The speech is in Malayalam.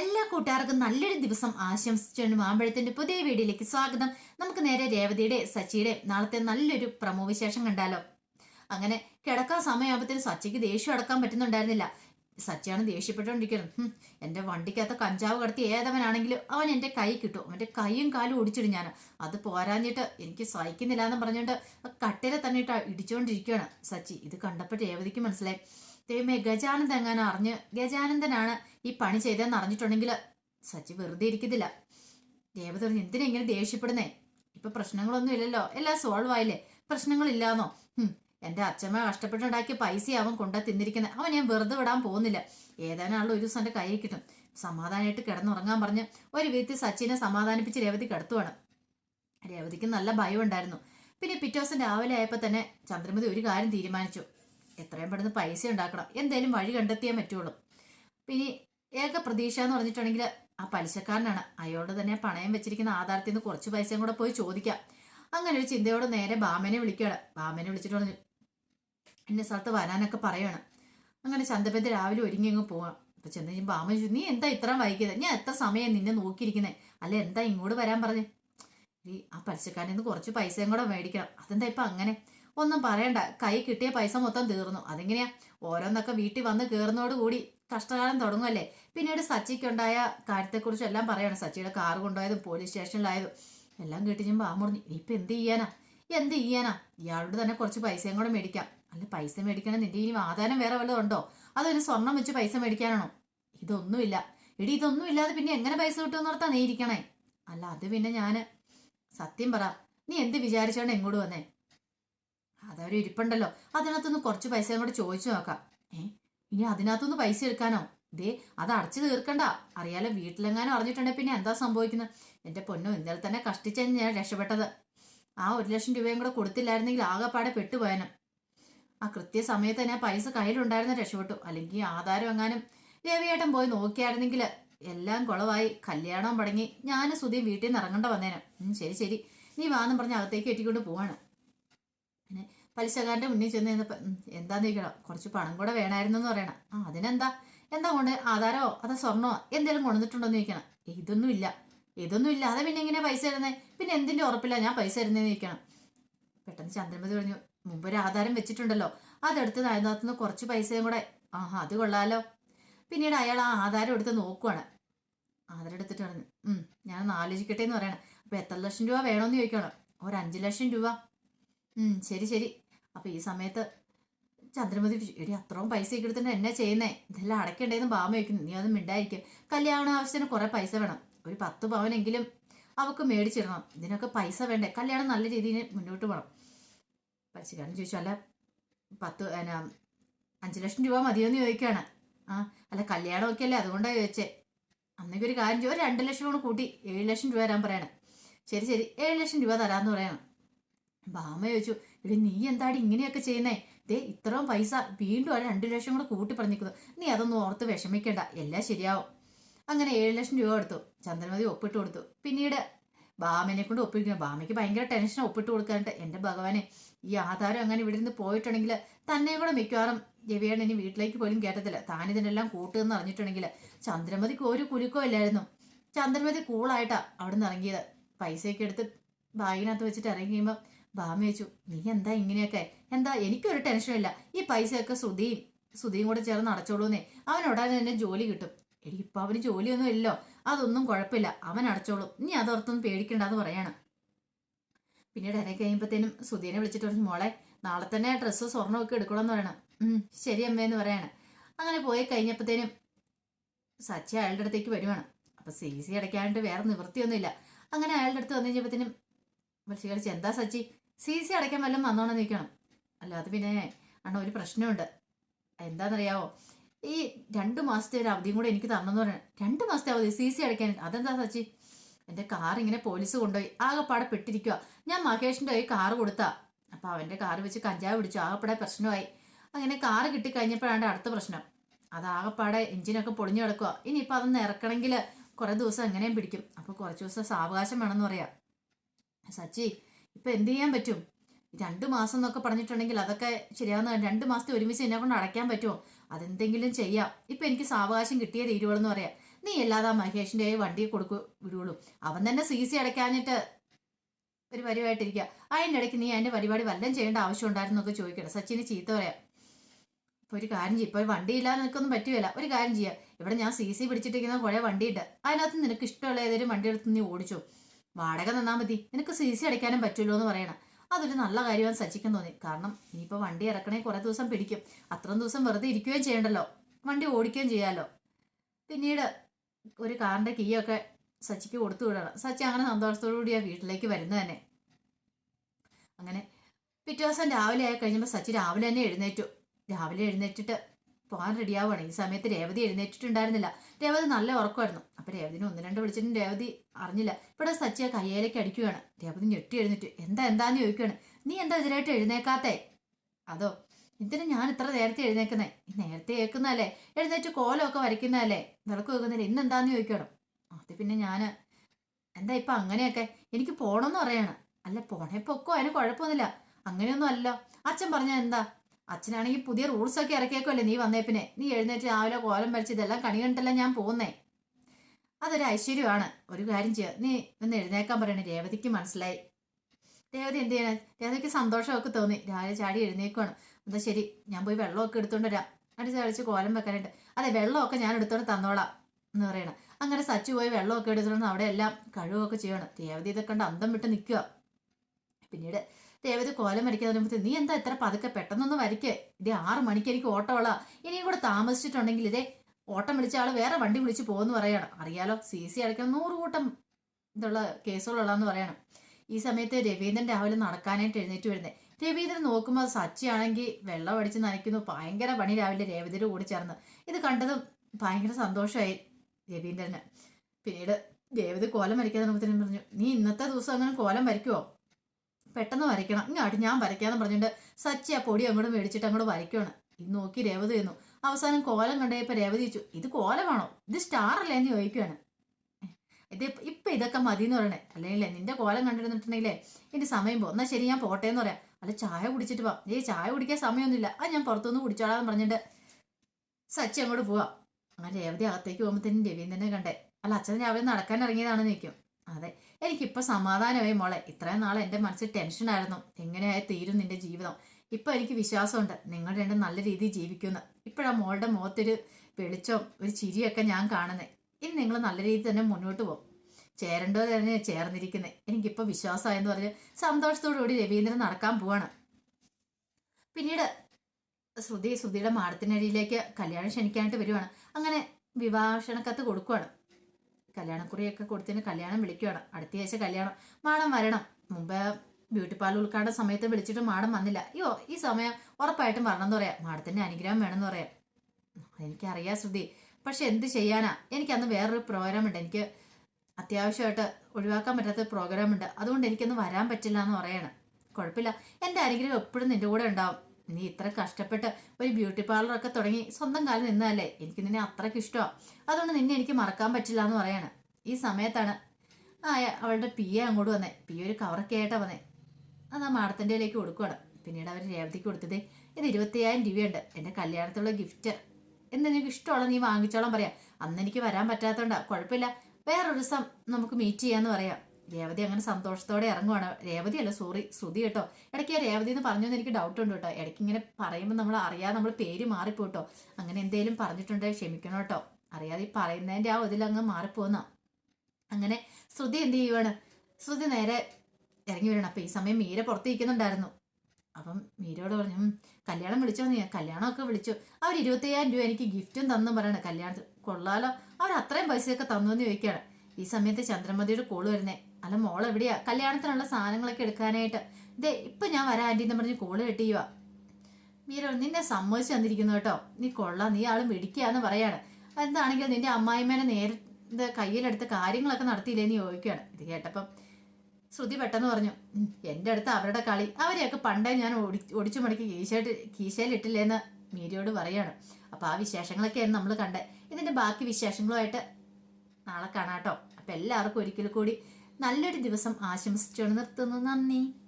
എല്ലാ കൂട്ടുകാർക്കും നല്ലൊരു ദിവസം ആശംസിച്ചുകൊണ്ട് മാമ്പഴത്തിന്റെ പുതിയ വീഡിയോയിലേക്ക് സ്വാഗതം. നമുക്ക് നേരെ രേവതിയുടെ സച്ചിയുടെ നാളത്തെ നല്ലൊരു പ്രമോ വിശേഷം കണ്ടാലോ? അങ്ങനെ കിടക്കാൻ സമയമാകുമ്പോൾ സച്ചിക്ക് ദേഷ്യം അടക്കാൻ പറ്റുന്നുണ്ടായിരുന്നില്ല. സച്ചിയാണ് ദേഷ്യപ്പെട്ടുകൊണ്ടിരിക്കുന്നത്. എന്റെ വണ്ടിക്കകത്ത് കഞ്ചാവ് കടത്തി ഏതവനാണെങ്കിലും അവൻ എന്റെ കൈ കിട്ടും. അവന്റെ കൈയും കാലും ഒടിച്ചിടും ഞാൻ അത് പോരാഞ്ഞിട്ട് എനിക്ക് സഹിക്കുന്നില്ല എന്ന് പറഞ്ഞുകൊണ്ട് കട്ടിലെ തന്നെ ഇട്ട് ഇടിച്ചുകൊണ്ടിരിക്കുകയാണ് സച്ചി. ഇത് കണ്ടപ്പോൾ രേവതിക്ക് മനസ്സിലായി. ദൈവമേ ഗജാനന്ദൻ എങ്ങാനും അറിഞ്ഞ് ഗജാനന്ദനാണ് ഈ പണി ചെയ്തതെന്ന് അറിഞ്ഞിട്ടുണ്ടെങ്കിൽ സച്ചി വെറുതെ ഇരിക്കത്തില്ല. ദേവത എന്തിനാ ഇങ്ങനെ ദേഷ്യപ്പെടുന്നേ? ഇപ്പൊ പ്രശ്നങ്ങളൊന്നും ഇല്ലല്ലോ. എല്ലാം സോൾവ് ആയില്ലേ? പ്രശ്നങ്ങളില്ലാന്നോ? എന്റെ അച്ഛമ്മ കഷ്ടപ്പെട്ടുണ്ടാക്കിയ പൈസ അവൻ കൊണ്ട തിന്നിരിക്കുന്നത് അവൻ ഞാൻ വെറുതെ വിടാൻ പോകുന്നില്ല. ഏതാനാളും ഒരു ദിവസം എന്റെ കൈ കിട്ടും. സമാധാനമായിട്ട് കിടന്നുറങ്ങാൻ പറഞ്ഞ് ഒരു വീട്ടിൽ സച്ചിനെ സമാധാനിപ്പിച്ച് രേവതി കിടത്തുവാണ് രേവതിക്ക് നല്ല ഭയം ഉണ്ടായിരുന്നു പിന്നെ പിറ്റേ ദിവസം രാവിലെ ആയപ്പോൾ തന്നെ ചന്ദ്രമതി ഒരു കാര്യം തീരുമാനിച്ചു. എത്രയും പെട്ടെന്ന് പൈസ ഉണ്ടാക്കണം. എന്തേലും വഴി കണ്ടെത്തിയേ പറ്റുള്ളൂ. പിന്നെ ഏക പ്രതീക്ഷ എന്ന് പറഞ്ഞിട്ടുണ്ടെങ്കിൽ ആ പലിശക്കാരനാണ്. അയാളുടെ തന്നെ പണയം വെച്ചിരിക്കുന്ന ആധാരത്തിൽ നിന്ന് കുറച്ച് പൈസയും കൂടെ പോയി ചോദിക്കാം. അങ്ങനെ ഒരു ചിന്തയോട് നേരെ ബാമനെ വിളിക്കുകയാണ്. ബാമനെ വിളിച്ചിട്ട് പറഞ്ഞു എന്നെ സ്ഥലത്ത് വരാനൊക്കെ പറയാണ്. അങ്ങനെ ചന്തപ്പത്ത് രാവിലെ ഒരുങ്ങി അങ്ങ് പോവാം. അപ്പൊ ചെന്ന് കഴിഞ്ഞാൽ ബാമൻ ചോദിച്ചു നീ എന്താ ഇത്ര വൈകിയത്? ഞാൻ എത്ര സമയം നിന്നെ നോക്കിയിരിക്കുന്നേ? അല്ല എന്താ ഇങ്ങോട്ട് വരാൻ പറഞ്ഞേ? ഈ ആ പലിശക്കാരനിൽ നിന്ന് കുറച്ച് പൈസയും കൂടെ മേടിക്കണം. അതെന്താ ഇപ്പൊ അങ്ങനെ? ഒന്നും പറയണ്ട. കൈ കിട്ടിയ പൈസ മൊത്തം തീർന്നു. അതെങ്ങനെയാ? ഓരോന്നൊക്കെ വീട്ടിൽ വന്ന് കയറുന്നതോടുകൂടി കഷ്ടകാലം തുടങ്ങുമല്ലേ പിന്നീട് സച്ചിക്കുണ്ടായ കാര്യത്തെക്കുറിച്ച് എല്ലാം പറയാണ്. സച്ചിയുടെ കാർ കൊണ്ടുപോയതും പോലീസ് സ്റ്റേഷനിലായതും. എല്ലാം കേട്ട് ഞാൻ മുറിഞ്ഞു. ഇനിയിപ്പോൾ എന്ത് ചെയ്യാനാ? എന്ത് ചെയ്യാനാ? ഇയാളോട് തന്നെ കുറച്ച് പൈസയും കൂടെ മേടിക്കാം. അല്ല പൈസ മേടിക്കണം നിന്റെ ഇനി ആധാരം വേറെ വല്ലതും ഉണ്ടോ? അതൊരു സ്വർണം വെച്ച് പൈസ മേടിക്കാനാണോ? ഇതൊന്നുമില്ല. എടി ഇതൊന്നും ഇല്ലാതെ പിന്നെ എങ്ങനെ പൈസ കിട്ടുമെന്ന് ഓർത്താ നീ ഇരിക്കണേ? അല്ല അത് പിന്നെ ഞാൻ സത്യം പറ. നീ എന്ത് വിചാരിച്ചോണ്ട് എങ്ങോട്ട് വന്നേ? അതൊരു ഇരിപ്പുണ്ടല്ലോ. അതിനകത്തുനിന്ന് കുറച്ച് പൈസ കൂടെ ചോദിച്ചു നോക്കാം. ഏ ഇനി അതിനകത്തുനിന്ന് പൈസ എടുക്കാനോ? ദേ അത് അടച്ചു തീർക്കണ്ട. അറിയാലോ വീട്ടിലെങ്ങാനും അറിഞ്ഞിട്ടുണ്ടെങ്കിൽ പിന്നെ എന്താ സംഭവിക്കുന്നത് എന്റെ പൊന്നോ ഇന്നലെ തന്നെ കഷ്ടിച്ചാണ് ഞാൻ രക്ഷപ്പെട്ടത്. ആ ഒരു ലക്ഷം രൂപയും കൂടെ കൊടുത്തില്ലായിരുന്നെങ്കിൽ ആകെപ്പാടെ പെട്ടുപോയനും. ആ കൃത്യസമയത്ത് തന്നെ പൈസ കയ്യിലുണ്ടായിരുന്ന രക്ഷപ്പെട്ടു. അല്ലെങ്കിൽ ആധാരം എങ്ങാനും രവിയേട്ടൻ പോയി നോക്കിയായിരുന്നെങ്കിൽ എല്ലാം കുളവായി കല്യാണം പടങ്ങി. ഞാൻ സുധീം വീട്ടിൽ നിന്ന് ഇറങ്ങേണ്ട വന്നേനെ. ശരി ശരി. നീ വാന്നും പറഞ്ഞ് അകത്തേക്ക് എത്തിക്കൊണ്ട് പോവാണ്. പലിശക്കാരന്റെ മുന്നിൽ ചെന്ന് കഴിഞ്ഞപ്പോൾ എന്താന്ന് ചോദിക്കണം കുറച്ച് പണം കൂടെ വേണമായിരുന്നു എന്ന് പറയണം. ആ അതിനെന്താ? എന്താ കൊണ്ട്? ആധാരമോ അതോ സ്വർണമോ എന്തെങ്കിലും കൊണ്ടുവന്നിട്ടുണ്ടോ എന്ന് ചോദിക്കണം. ഇതൊന്നും ഇല്ല ഇതൊന്നും ഇല്ല അതെ പിന്നെ എങ്ങനെ പൈസ തരുന്നേ? പിന്നെ എന്തിന്റെ ഉറപ്പില്ല ഞാൻ പൈസ തരുന്നതെന്ന് ചോദിക്കണം. പെട്ടെന്ന് ചന്ദ്രമതി പറഞ്ഞു മുമ്പ് ഒരു ആധാരം വെച്ചിട്ടുണ്ടല്ലോ. അതെടുത്ത് അതിനകത്തുനിന്ന് കുറച്ച് പൈസയും കൂടെ. ആഹാ അത് കൊള്ളാലോ. പിന്നീട് അയാൾ ആ ആധാരം എടുത്ത് നോക്കുവാണ്. ആധാരം എടുത്തിട്ട് പറഞ്ഞു ഞാൻ ആലോചിക്കട്ടെ എന്ന് പറയണം. അപ്പൊ എത്ര ലക്ഷം രൂപ വേണമെന്ന് ചോദിക്കണം. ഒരു അഞ്ച് ലക്ഷം രൂപ. ശരി ശരി. അപ്പൊ ഈ സമയത്ത് ചന്ദ്രമതി എടി അത്രയും പൈസ ഒക്കെ എടുത്തിട്ട് എന്നാ ചെയ്യുന്നേ? ഇതെല്ലാം അടയ്ക്കണ്ടേന്ന് ബാമ വയ്ക്കുന്നു നീ അത് മിണ്ടായിരിക്കും. കല്യാണ ആവശ്യത്തിന് കുറെ പൈസ വേണം. ഒരു പത്ത് പവനെങ്കിലും അവക്ക് മേടിച്ചിടണം. ഇതിനൊക്കെ പൈസ വേണ്ടേ? കല്യാണം നല്ല രീതിയിൽ മുന്നോട്ട് പോകണം പലിശക്കാരൻ ചോദിച്ചു അല്ല പത്ത് എന്നാ അഞ്ച് ലക്ഷം രൂപ മതിയോന്ന് ചോദിക്കുകയാണ്. ആ അല്ല കല്യാണമൊക്കെ അല്ലേ? അതുകൊണ്ടാണ് ചോദിച്ചേ. അന്നേക്ക് ഒരു കാര്യം ഒരു രണ്ട് ലക്ഷം കൂടെ കൂട്ടി ഏഴ് ലക്ഷം രൂപ തരാൻ പറയണേ. ശരി ശരി. ഏഴ് ലക്ഷം രൂപ തരാമെന്ന് പറയണം. ബാമ ചോദിച്ചു എടി നീ എന്താടി ഇങ്ങനെയൊക്കെ ചെയ്യുന്നേ? ദേ ഇത്രയും പൈസ വീണ്ടും ആ രണ്ട് ലക്ഷം കൂടെ കൂട്ടി പറഞ്ഞിരിക്കുന്നു. നീ അതൊന്നും ഓർത്ത് വിഷമിക്കേണ്ട എല്ലാം ശരിയാവും. അങ്ങനെ ഏഴ് ലക്ഷം രൂപ എടുത്തു ചന്ദ്രമതി ഒപ്പിട്ട് കൊടുത്തു. പിന്നീട് ബാമനെ കൊണ്ട് ഒപ്പിക്കുന്നു ബാമയ്ക്ക് ഭയങ്കര ടെൻഷൻ ഒപ്പിട്ട് കൊടുക്കാനുണ്ട് എന്റെ ഭഗവാനെ ഈ ആധാരം അങ്ങനെ ഇവിടെ നിന്ന് പോയിട്ടുണ്ടെങ്കിൽ തന്നെയും കൂടെ മിക്കവാറും രവിയാണ് ഇനി വീട്ടിലേക്ക് പോലും കേട്ടത്തില്ല താനിതിനെല്ലാം കൂട്ടുമെന്ന് അറിഞ്ഞിട്ടുണ്ടെങ്കിൽ ചന്ദ്രമതിക്ക് ഒരു കുലുക്കോ ഇല്ലായിരുന്നു. ചന്ദ്രമതി കൂളായിട്ടാ അവിടെ നിന്ന് ഇറങ്ങിയത്. പൈസയൊക്കെ എടുത്ത് ബാഗിനകത്ത് വെച്ചിട്ട് ഇറങ്ങി കഴിയുമ്പോൾ ബാമ ചോദിച്ചു നീ എന്താ ഇങ്ങനെയൊക്കെ? എന്താ എനിക്കൊരു ടെൻഷനില്ല ഈ പൈസയൊക്കെ ശ്രുതിയും ശ്രുതിയും കൂടെ ചേർന്ന് അടച്ചോളൂന്നേ. ഉടനെ തന്നെ ജോലി കിട്ടും. എടി ഇപ്പൊ അവന് ജോലിയൊന്നും ഇല്ലല്ലോ. അതൊന്നും കുഴപ്പമില്ല. അവൻ അടച്ചോളും. നീ അതോർത്തൊന്നും പേടിക്കണ്ടെന്ന് പറയണം. പിന്നീട് എന്നെ കഴിയുമ്പോഴത്തേനും സുധീനെ വിളിച്ചിട്ട് പറഞ്ഞു മോളെ നാളെ തന്നെ ഡ്രസ്സ് സ്വർണമൊക്കെ എടുക്കണമെന്ന് പറയണം. ശരി അമ്മയെന്ന് പറയാണ്. അങ്ങനെ പോയി കഴിഞ്ഞപ്പോഴത്തേനും സച്ചി അയാളുടെ അടുത്തേക്ക് വരുവാണ്. അപ്പൊ സി സി അടയ്ക്കാണ്ട് വേറെ നിവൃത്തിയൊന്നുമില്ല. അങ്ങനെ അയാളുടെ അടുത്ത് വന്നു കഴിഞ്ഞപ്പോഴത്തേനും വിളിച്ചു എന്താ സച്ചി? സി സി അടയ്ക്കാൻ വല്ലതും വന്നോണം നിൽക്കണം അല്ലാതെ പിന്നെ അണ്ണ ഒരു പ്രശ്നമുണ്ട്. എന്താണെന്നറിയാവോ? ഈ രണ്ട് മാസത്തെ ഒരു അവധിയും കൂടെ എനിക്ക് തന്നെന്ന് പറയണം രണ്ട് മാസത്തെ അവധി സി സി അടയ്ക്കാൻ. അതെന്താ സച്ചി? എന്റെ കാർ ഇങ്ങനെ പോലീസ് കൊണ്ടുപോയി ആകെപ്പാടെ പെട്ടിരിക്കുക ഞാൻ മഹേഷിന്റെ കൈ കാറ് കൊടുത്താ. അപ്പോൾ അവന്റെ കാർ വെച്ച് കഞ്ചാവ് പിടിച്ചു. ആകെപ്പാടെ പ്രശ്നമായി. അങ്ങനെ കാറ് കിട്ടിക്കഴിഞ്ഞപ്പോഴാണ് അടുത്ത പ്രശ്നം. അത് ആകെപ്പാടെ എഞ്ചിനൊക്കെ പൊളിഞ്ഞു കിടക്കുക ഇനിയിപ്പോൾ അതൊന്ന് ഇറക്കണമെങ്കിൽ കുറേ ദിവസം എങ്ങനെയും പിടിക്കും. അപ്പോൾ കുറച്ച് ദിവസം സാവകാശം വേണമെന്ന് പറയാം. സച്ചി ഇപ്പൊ എന്ത് ചെയ്യാൻ പറ്റും? രണ്ട് മാസം എന്നൊക്കെ പറഞ്ഞിട്ടുണ്ടെങ്കിൽ അതൊക്കെ ശരിയാവുന്ന രണ്ട് മാസത്തെ ഒരുമിച്ച് എന്നെ കൊണ്ട് അടയ്ക്കാൻ പറ്റുമോ? അതെന്തെങ്കിലും ചെയ്യാം. ഇപ്പം എനിക്ക് സാവകാശം കിട്ടിയേ തീരുവോളെന്ന് പറയാം. നീ അല്ലാതെ ആ മഹേഷിന്റെ വണ്ടി കൊടുക്കു വിടുവുള്ളൂ അവൻ തന്നെ സി സി അടയ്ക്കാഞ്ഞിട്ട് ഒരു പരിപാടിയായിട്ടിരിക്കുക അതിന്റെ ഇടയ്ക്ക് നീ അതിന്റെ പരിപാടി വല്ലതും ചെയ്യേണ്ട ആവശ്യം ഉണ്ടായിരുന്നൊക്കെ ചോദിക്കണം സച്ചിന് ചീത്ത പറയാം. ഇപ്പൊ ഒരു കാര്യം ചെയ്യും. ഇപ്പൊ വണ്ടി ഇല്ലാതെ നിനക്കൊന്നും പറ്റുകയില്ല. ഒരു കാര്യം ചെയ്യാം. ഇവിടെ ഞാൻ സി സി പിടിച്ചിട്ടിരിക്കുന്ന കുറെ വണ്ടിയുണ്ട്. അതിനകത്ത് നിനക്ക് ഇഷ്ടമുള്ള ഏതെങ്കിലും വണ്ടി എടുത്ത് നീ ഓടിച്ചു. വാടക നിന്നാ മതി. നിനക്ക് സി സി അടയ്ക്കാനും പറ്റുമല്ലോ എന്ന് പറയണം. അതൊരു നല്ല കാര്യമാണ് സച്ചിക്ക് തോന്നി. കാരണം ഇനിയിപ്പോൾ വണ്ടി ഇറക്കണേ കുറേ ദിവസം പിടിക്കും. അത്രയും ദിവസം വെറുതെ ഇരിക്കുകയും ചെയ്യണ്ടല്ലോ. വണ്ടി ഓടിക്കുകയും ചെയ്യാമല്ലോ പിന്നീട് ഒരു കാറിന്റെ കീ ഒക്കെ സച്ചിക്ക് കൊടുത്തു വിടണം. സച്ചി അങ്ങനെ സന്തോഷത്തോടു കൂടിയാ വീട്ടിലേക്ക് വരുന്നത് തന്നെ. അങ്ങനെ പിറ്റേ ദിവസം രാവിലെ ആയി കഴിഞ്ഞപ്പോൾ സച്ചി രാവിലെ തന്നെ എഴുന്നേറ്റു. രാവിലെ എഴുന്നേറ്റിട്ട് പോകാൻ റെഡിയാവുകയാണ്. ഈ സമയത്ത് രേവതി എഴുന്നേറ്റിട്ടുണ്ടായിരുന്നില്ല. രേവതി നല്ല ഉറക്കമായിരുന്നു. അപ്പൊ രേവതിനെ ഒന്ന് രണ്ട് വിളിച്ചിട്ടും രേവതി അറിഞ്ഞില്ല. ഇവിടെ സച്ചിയെ കയ്യേലേക്ക് അടിക്കുകയാണ്. രേവതി ഞെട്ടി എഴുന്നേറ്റ്. എന്താ എന്താന്ന് ചോദിക്കുകയാണ്. നീ എന്താ ഇതിലായിട്ട് എഴുന്നേക്കാത്തേ? അതോ എന്തിനാ ഞാൻ ഇത്ര നേരത്തെ എഴുന്നേക്കുന്നേ? നേരത്തെ ഏക്കുന്നതല്ലേ എഴുന്നേറ്റ് കോലമൊക്കെ വരയ്ക്കുന്നതല്ലേ? വിളക്ക് വെക്കുന്നില്ല ഇന്ന് എന്താന്ന് ചോദിക്കണം അത് പിന്നെ ഞാൻ എന്താ ഇപ്പൊ അങ്ങനെയൊക്കെ? എനിക്ക് പോണമെന്ന് പറയാണ്. അല്ല പോണേ പൊക്കോ. അതിന് കുഴപ്പമൊന്നുമില്ല. അങ്ങനെയൊന്നും അല്ലോ അച്ഛൻ പറഞ്ഞ എന്താ? അച്ഛനാണെങ്കിൽ പുതിയ റൂൾസ് ഒക്കെ ഇറക്കിയേക്കുമല്ലേ നീ വന്നേ പിന്നെ. നീ എഴുന്നേറ്റ് രാവിലെ കോലം വരച്ച് ഇതെല്ലാം കണി കണ്ടല്ല ഞാൻ പോകുന്നേ? അതൊരു ഐശ്വര്യമാണ്. ഒരു കാര്യം ചെയ്യുക നീ ഒന്ന് എഴുന്നേക്കാൻ പറയണേ. രേവതിക്ക് മനസ്സിലായി. രേവതി എന്ത് ചെയ്യണം? രേവതിക്ക് സന്തോഷമൊക്കെ തോന്നി. രാവിലെ ചാടി എഴുന്നേക്കുവാണ്. എന്താ ശരി? ഞാൻ പോയി വെള്ളമൊക്കെ എടുത്തുകൊണ്ട് വരാം. അടിച്ച് അടിച്ച് കോലം വെക്കാനായിട്ട്. അതെ വെള്ളമൊക്കെ ഞാൻ എടുത്തോണ്ട് തന്നോളാം എന്ന് പറയണം. അങ്ങനെ സച്ചു പോയി വെള്ളമൊക്കെ എടുത്തോണ്ട് അവിടെ എല്ലാം കഴിവൊക്കെ ചെയ്യണം. രേവതി ഇതൊക്കെ കണ്ട് അന്തം വിട്ട് നിൽക്കുക പിന്നീട് രേവതി കോലം വരയ്ക്കാൻ തുടങ്ങുമ്പോൾ നീ എന്താ ഇത്ര പതുക്കെ പെട്ടെന്നൊന്ന് വരയ്ക്കേ ഇതേ ആറ് മണിക്ക് എനിക്ക് ഓട്ടമുള്ള ഇനിയും കൂടെ താമസിച്ചിട്ടുണ്ടെങ്കിൽ ഇതേ ഓട്ടം വിളിച്ച ആൾ വേറെ വണ്ടി വിളിച്ച് പോകുമെന്ന് പറയണം. അറിയാലോ സി സി അടയ്ക്കാൻ നൂറ് കൂട്ടം ഇതുള്ള കേസുകളുള്ളതെന്ന് പറയണം. ഈ സമയത്ത് രവീന്ദ്രൻ രാവിലെ നടക്കാനായിട്ട് എഴുന്നേറ്റ് വരുന്നത് രവീന്ദ്രൻ നോക്കുമ്പോൾ സച്ചിയാണെങ്കിൽ വെള്ളം അടിച്ച് നനയ്ക്കുന്നു. ഭയങ്കര പണി രാവിലെ രവീന്ദ്രൻ കൂടി ചേർന്ന്. ഇത് കണ്ടതും ഭയങ്കര സന്തോഷമായി രവീന്ദ്രന്. പിന്നീട് ദേവത് കോലം നോക്കുമ്പോഴത്തേനും പറഞ്ഞു നീ ഇന്നത്തെ ദിവസം അങ്ങനെ കോലം വരയ്ക്കുവോ? പെട്ടെന്ന് വരയ്ക്കണം. ഇങ്ങോട്ട് ഞാൻ വരയ്ക്കാന്ന് പറഞ്ഞിട്ട് സച്ചി ആ പൊടി അങ്ങോട്ട് മേടിച്ചിട്ട് അങ്ങോട്ട് വരയ്ക്കുവാണ്. ഇത് നോക്കി രേവതി എന്നു അവസാനം കോലം കണ്ടപ്പോ രേവതി ചോദിച്ചു ഇത് കോലമാണോ? ഇത് സ്റ്റാർ അല്ലേ? എന്ന് ചോദിക്കുവാണ്. ഇത് ഇപ്പൊ ഇതൊക്കെ മതി എന്ന് പറയണേ. അല്ലെങ്കിൽ നിന്റെ കോലം കണ്ടിരുന്നിട്ടുണ്ടെങ്കിലേ എന്റെ സമയം പോകും എന്നാ ശരി ഞാൻ പോട്ടെ എന്ന് പറയാം. അല്ല ചായ കുടിച്ചിട്ട് പോവാം ഏയ് ചായ കുടിക്കാൻ സമയമൊന്നുമില്ല. അത് ഞാൻ പുറത്തുനിന്ന് കുടിച്ചോളാന്ന് പറഞ്ഞിട്ട് സച്ചി അങ്ങോട്ട് പോവാം. അങ്ങനെ രേവതി അകത്തേക്ക് പോകുമ്പോഴത്തേനും രവീന്ദ്രനെ കണ്ടേ. അല്ല അച്ഛൻ രാവിലെ നടക്കാൻ ഇറങ്ങിയതാണെന്ന് നിൽക്കും അതെ. എനിക്കിപ്പോൾ സമാധാനമായി മോളെ. ഇത്രയും നാൾ എന്റെ മനസ്സിൽ ടെൻഷനായിരുന്നു എങ്ങനെയായി തീരും നിന്റെ ജീവിതം? ഇപ്പം എനിക്ക് വിശ്വാസമുണ്ട്. നിങ്ങൾ രണ്ടും നല്ല രീതിയിൽ ജീവിക്കുന്നു ഇപ്പോഴാ മോളുടെ മുഖത്തൊരു വെളിച്ചവും ഒരു ചിരിയൊക്കെ ഞാൻ കാണുന്നത് ഇനി നിങ്ങൾ നല്ല രീതിയിൽ തന്നെ മുന്നോട്ട് പോകും. ചേരണ്ടോ തന്നെ ചേർന്നിരിക്കുന്നത് എനിക്കിപ്പോൾ വിശ്വാസമായെന്ന് പറഞ്ഞ് സന്തോഷത്തോടു കൂടി രവീന്ദ്രൻ നടക്കാൻ പോവാണ്. പിന്നീട് ശ്രുതി ശ്രുതിയുടെ മാടത്തിനടിയിലേക്ക് കല്യാണം ക്ഷണിക്കാനായിട്ട് വരുവാണ്. അങ്ങനെ വിവാഹക്ഷണക്കത്ത് കൊടുക്കുവാണ്. കല്യാണക്കുറിയൊക്കെ കൊടുത്തതിന് കല്യാണം വിളിക്കുവാണ്. അടുത്ത ആഴ്ച കല്യാണം. മാഡം വരണം. മുമ്പ് ബ്യൂട്ടി പാർലർ ഉൾക്കാണ്ട സമയത്ത് വിളിച്ചിട്ട് മാഡം വന്നില്ല. അയ്യോ ഈ സമയം ഉറപ്പായിട്ടും വരണം വരണമെന്ന് പറയാം. മാഡത്തിന്റെ അനുഗ്രഹം വേണമെന്ന് പറയാം. എനിക്കറിയാം ശ്രുതി. പക്ഷെ എന്ത് ചെയ്യാനാ? എനിക്ക് അന്ന് വേറൊരു പ്രോഗ്രാം ഉണ്ട്. എനിക്ക് അത്യാവശ്യമായിട്ട് ഒഴിവാക്കാൻ പറ്റാത്ത പ്രോഗ്രാം ഉണ്ട്. അതുകൊണ്ട് എനിക്കൊന്ന് വരാൻ പറ്റില്ല എന്ന് പറയാണ്. കുഴപ്പമില്ല. എന്റെ അനുഗ്രഹം എപ്പോഴും നിന്റെ കൂടെ ഉണ്ടാവും. നീ ഇത്ര കഷ്ടപ്പെട്ട് ഒരു ബ്യൂട്ടി പാർലറൊക്കെ തുടങ്ങി സ്വന്തം കാലം നിന്നതല്ലേ? എനിക്ക് നിന്നെ അത്രയ്ക്ക് ഇഷ്ടമാണ് അതുകൊണ്ട് നിന്നെ എനിക്ക് മറക്കാൻ പറ്റില്ല എന്ന് പറയാണ്. ഈ സമയത്താണ് ആ അവളുടെ പി എ അങ്ങോട്ട് വന്നേ. പി ഒരു കവറൊക്കെ ആയിട്ടാ വന്നേ. അത് ആ മാഡത്തിന്റെ ഇലേക്ക് കൊടുക്കുവാണ്. പിന്നീട് അവർ രേവതിക്ക് കൊടുത്തത് ഇത് ഇരുപത്തയ്യായിരം രൂപയുണ്ട്. എന്റെ കല്യാണത്തിലുള്ള ഗിഫ്റ്റ് എന്ന് നിനക്ക് ഇഷ്ടമുള്ള നീ വാങ്ങിച്ചോളാം പറയാം. അന്ന് എനിക്ക് വരാൻ പറ്റാത്തതുകൊണ്ടാണ് കുഴപ്പമില്ല. വേറൊരു ദിവസം നമുക്ക് മീറ്റ് ചെയ്യാമെന്ന് പറയാം. രേവതി അങ്ങനെ സന്തോഷത്തോടെ ഇറങ്ങുവാണ്. രേവതി അല്ല സോറി ശ്രുതി കേട്ടോ. ഇടയ്ക്ക് രേവതി എന്ന് പറഞ്ഞെന്ന് എനിക്ക് ഡൗട്ട് ഉണ്ട് കേട്ടോ. ഇടയ്ക്ക് ഇങ്ങനെ പറയുമ്പോൾ നമ്മൾ അറിയാതെ നമ്മൾ പേര് മാറിപ്പോട്ടോ അങ്ങനെ എന്തെങ്കിലും പറഞ്ഞിട്ടുണ്ടെങ്കിൽ ക്ഷമിക്കണം കേട്ടോ. അറിയാതെ ഈ പറയുന്നതിന്റെ ആ ഇതിലങ്ങ് മാറിപ്പോന്ന. അങ്ങനെ ശ്രുതി എന്ത് ചെയ്യുവാണ്? ശ്രുതി നേരെ ഇറങ്ങി വരണം അപ്പം ഈ സമയം മീര പുറത്ത് ഇരിക്കുന്നുണ്ടായിരുന്നു അപ്പം മീരയോട് പറഞ്ഞു കല്യാണം വിളിച്ചോ നീ? കല്യാണമൊക്കെ വിളിച്ചു. അവർ ഇരുപത്തയ്യായിരം രൂപ എനിക്ക് ഗിഫ്റ്റും തന്നു പറയണേ. കല്യാണത്തിൽ കൊള്ളാലോ. അവർ അത്രയും പൈസയൊക്കെ തന്നു എന്ന് ചോദിക്കുകയാണ്. ഈ സമയത്ത് ചന്ദ്രമതിയുടെ കോൾ വരുന്നേ അല്ല മോൾ എവിടെയാ? കല്യാണത്തിനുള്ള സാധനങ്ങളൊക്കെ എടുക്കാനായിട്ട്. ഇതേ ഇപ്പൊ ഞാൻ വരാൻ ആന്റി എന്ന് പറഞ്ഞ് കോൾ കെട്ടിയുവാ മീര നിന്നെ സമ്മതിച്ചു തന്നിരിക്കുന്നു കേട്ടോ. നീ കൊള്ളാം നീ ആളും വെടിക്കുകയെന്ന് പറയാണ്. എന്താണെങ്കിലും നിന്റെ അമ്മായിമ്മേനെ നേരെ ഇത് കയ്യിലെടുത്ത് കാര്യങ്ങളൊക്കെ നടത്തിയില്ലേ എന്ന് ചോദിക്കുകയാണ്. ഇത് കേട്ടപ്പം ശ്രുതി പെട്ടെന്ന് പറഞ്ഞു "ഉം, എന്റെ അടുത്ത് അവരുടെ കളി. അവരെയൊക്കെ പണ്ടേ ഞാൻ ഓടി മടക്കി കീശയിട്ട് കീശയിലിട്ടില്ലേന്ന് മീരയോട് പറയാണ്. അപ്പൊ ആ വിശേഷങ്ങളൊക്കെയാണ് നമ്മൾ കണ്ടേ. ഇതിന്റെ ബാക്കി വിശേഷങ്ങളുമായിട്ട് നാളെ കാണാട്ടോ അപ്പൊ എല്ലാവർക്കും ഒരിക്കൽ കൂടി നല്ലൊരു ദിവസം ആശംസിച്ചുകൊണ്ട് നിർത്തുന്നു. നന്ദി.